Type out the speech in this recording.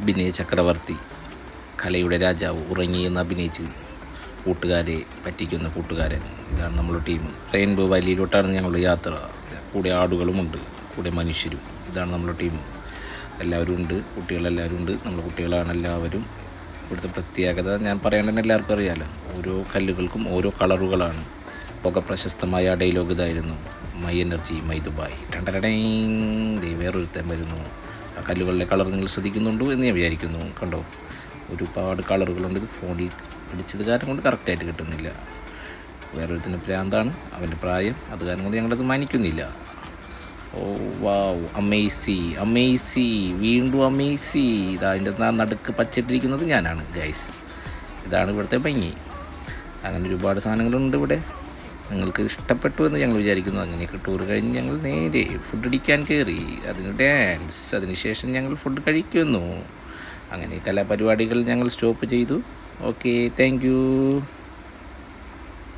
അഭിനയ ചക്രവർത്തി. കലയുടെ രാജാവ് ഉറങ്ങിയെന്ന് അഭിനയിച്ച്. കൂട്ടുകാരെ പറ്റിക്കുന്ന കൂട്ടുകാരൻ. ഇതാണ് നമ്മുടെ ടീം. റെയിൻബോ വാലിയിലോട്ടാണ് ഞങ്ങളുടെ യാത്ര. കൂടെ ആടുകളുമുണ്ട് കൂടെ മനുഷ്യരും. ഇതാണ് നമ്മുടെ ടീം. എല്ലാവരും ഉണ്ട് കുട്ടികളെല്ലാവരും ഉണ്ട്. നമ്മുടെ കുട്ടികളാണ് എല്ലാവരും. ഇവിടുത്തെ പ്രത്യേകത ഞാൻ പറയേണ്ടത് എല്ലാവർക്കും അറിയാമല്ലോ ഓരോ കല്ലുകൾക്കും ഓരോ കളറുകളാണ്. ഒക്കെ പ്രശസ്തമായ ഡയലോഗ് ഇതായിരുന്നു മൈ എനർജി മൈ ദുബായ്. രണ്ടരടേ വേറൊരുത്തൻ വരുന്നു. കല്ലുകളിലെ കളർ നിങ്ങൾ ശ്രദ്ധിക്കുന്നുണ്ടോ എന്ന് ഞാൻ വിചാരിക്കുന്നു. കണ്ടോ? ഒരുപാട് കളറുകളുണ്ട്. ഇത് ഫോണിൽ പിടിച്ചത് കാരണം കൊണ്ട് കറക്റ്റായിട്ട് കിട്ടുന്നില്ല. വേറൊരുത്തിന് പ്രാന്താണ് അവന്റെ പ്രായം. അത് കാരണം കൊണ്ട് ഞങ്ങളത് മാനിക്കുന്നില്ല. ഓ വാവ്. അമേസി അമേസി. വീണ്ടും അമേസി. ഇതാ അതിന്റെ നടുക്ക് പച്ചിട്ടിരിക്കുന്നത് ഞാനാണ് ഗൈസ്. ഇതാണ് ഇവിടുത്തെ ഭംഗി. അങ്ങനെ ഒരുപാട് സാധനങ്ങളുണ്ട് ഇവിടെ. നിങ്ങൾക്ക് ഇഷ്ടപ്പെട്ടു എന്ന് ഞങ്ങൾ വിചാരിക്കുന്നു. അങ്ങനെയൊക്കെ ടൂർ കഴിഞ്ഞ് ഞങ്ങൾ നേരെ ഫുഡ് അടിക്കാൻ കയറി. അതിന് ഡാൻസ് അതിനുശേഷം ഞങ്ങൾ ഫുഡ് കഴിക്കുന്നു. അങ്ങനെ കലാപരിപാടികൾ ഞങ്ങൾ സ്റ്റോപ്പ് ചെയ്തു. Okay thank